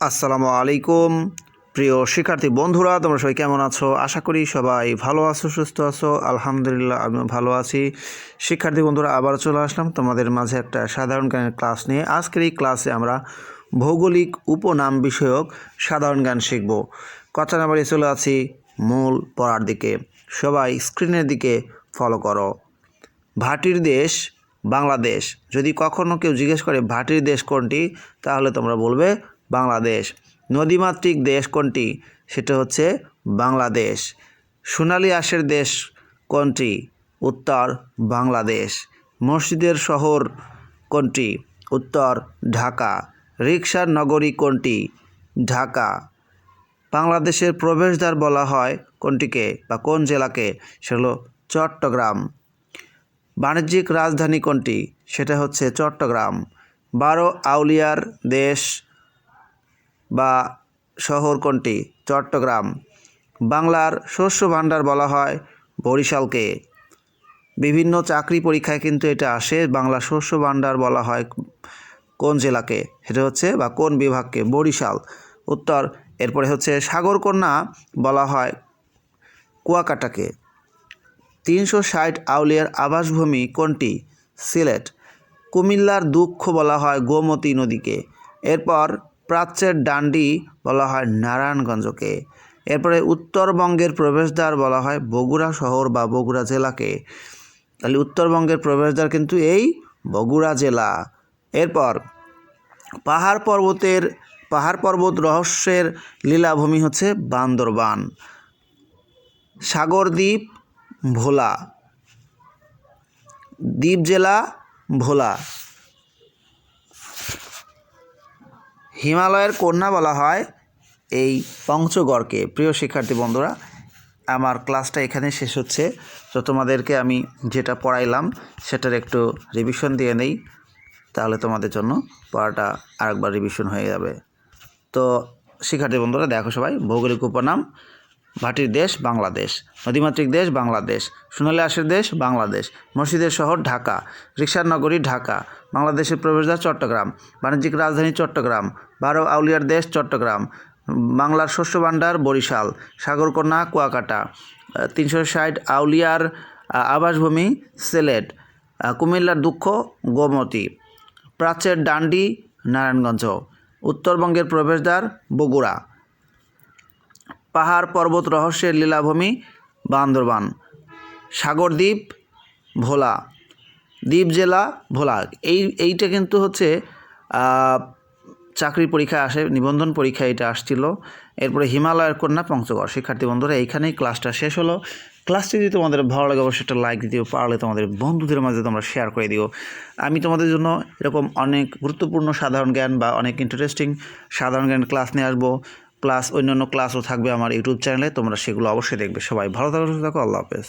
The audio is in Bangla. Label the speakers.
Speaker 1: আসসালামু আলাইকুম। প্রিয় শিক্ষার্থী বন্ধুরা, তোমরা সবাই কেমন আছো? আশা করি সবাই ভালো আছো, সুস্থ আছো। আলহামদুলিল্লাহ আমি ভালো আছি। শিক্ষার্থী বন্ধুরা, আবার চলে আসলাম তোমাদের মাঝে একটা সাধারণ জ্ঞানের ক্লাস নিয়ে। আজকের এই ক্লাসে আমরা ভৌগোলিক উপনাম বিষয়ক সাধারণ জ্ঞান শিখব। কথা না বাড়িয়ে চলে আছি মূল পড়ার দিকে। সবাই স্ক্রিনের দিকে ফলো করো। ভাটির দেশ বাংলাদেশ। যদি কখনো কেউ জিজ্ঞেস করে, ভাটির দেশ কোনটি? তাহলে তোমরা বলবে বাংলাদেশ। নদীমাতৃক দেশ কোনটি? সেটা হচ্ছে বাংলাদেশ। সোনালী আশের দেশ কোনটি? উত্তর বাংলাদেশ। মসজিদের শহর কোনটি? উত্তর ঢাকা। রিকশার নগরী কোনটি? ঢাকা। বাংলাদেশের প্রবেশদ্বার বলা হয় কোনটিকে বা কোন জেলাকে? সেগুলো চট্টগ্রাম। বাণিজ্যিক রাজধানী কোনটি? সেটা হচ্ছে চট্টগ্রাম। বারো আউলিয়ার দেশ বা শহর কোনটি? চট্টগ্রাম। বাংলার শস্য ভাণ্ডার বলা হয় বরিশালকে। বিভিন্ন চাকরি পরীক্ষায় কিন্তু এটা আসে বাংলা শস্য ভাণ্ডার বলা হয় কোন জেলাকে? সেটা হচ্ছে বা কোন বিভাগকে? বরিশাল। উত্তর, এরপরে হচ্ছে সাগরকন্যা বলা হয় কুয়াকাটাকে। তিনশো ষাট আউলিয়ার আবাসভূমি কোনটি? সিলেট। কুমিল্লার দুঃখ বলা হয় গোমতী নদীকে। এরপর প্রাচ্যের ডান্ডি বলা হয় নারায়ণগঞ্জকে। এরপরে উত্তরবঙ্গের প্রবেশদ্বার বলা হয় বগুড়া শহর বা বগুড়া জেলাকে। তাহলে উত্তরবঙ্গের প্রবেশদ্বার কিন্তু এই বগুড়া জেলা। এরপর পাহাড় পর্বতের, পাহাড় পর্বত রহস্যের লীলাভূমি হচ্ছে বান্দরবান। সাগরদ্বীপ, ভোলা। দ্বীপ জেলা, ভোলা। হিমালয়ের কন্যা বলা হয় এই পঞ্চগড়কে প্রিয় শিক্ষার্থী বন্ধুরা, আমার ক্লাসটা এখানে শেষ হচ্ছে। তো তোমাদেরকে আমি যেটা পড়াইলাম, সেটার একটু রিভিশন দিয়ে নেই। তাহলে তোমাদের জন্য পড়াটা আরেকবার রিভিশন হয়ে যাবে। তো শিক্ষার্থী বন্ধুরা, দেখো সবাই, ভৌগোলিক উপনাম ভাটির দেশ বাংলাদেশ, নদীমাতৃক দেশ বাংলাদেশ সোনালী আশের দেশ বাংলাদেশ, মসজিদের শহর ঢাকা রিক্সার নগরী ঢাকা, বাংলাদেশের প্রবেশদ্বার চট্টগ্রাম, বাণিজ্যিক রাজধানী চট্টগ্রাম, বারো আউলিয়ার দেশ চট্টগ্রাম, বাংলার শস্য ভাণ্ডার বরিশাল, সাগরকন্যা কুয়াকাটা, তিনশো ষাট আউলিয়ার আবাসভূমি সিলেট কুমিল্লার দুঃখ গোমতী, প্রাচ্যের ডান্ডি, নারায়ণগঞ্জ, উত্তরবঙ্গের প্রবেশদ্বার বগুড়া। পাহাড় পর্বত রহস্যের লীলাভূমি বান্দরবান। সাগরদ্বীপ, ভোলা। দ্বীপ জেলা, ভোলা। এই, এইটা কিন্তু হচ্ছে চাকরি পরীক্ষায় আসে, নিবন্ধন পরীক্ষায় এটা আসছিল। এরপরে হিমালয়ের কন্যা পঞ্চগড় শিক্ষার্থী বন্ধুরা, এইখানেই ক্লাসটা শেষ হলো। ক্লাসটি যদি তোমাদের ভালো লাগে, অবশ্যই একটা লাইক দিও, পারলে তোমাদের বন্ধুদের মাঝে তোমরা শেয়ার করে দিও। আমি তোমাদের জন্য এরকম অনেক গুরুত্বপূর্ণ সাধারণ জ্ঞান বা অনেক ইন্টারেস্টিং সাধারণ জ্ঞান ক্লাস নিয়ে আসব। প্লাস অন্যান্য ক্লাসও থাকবে আমার ইউটিউব চ্যানেলে, তোমরা সেগুলো অবশ্যই দেখবে। সবাই ভালো থাকো, সুস্থ থাকো, আল্লাহ হাফেজ।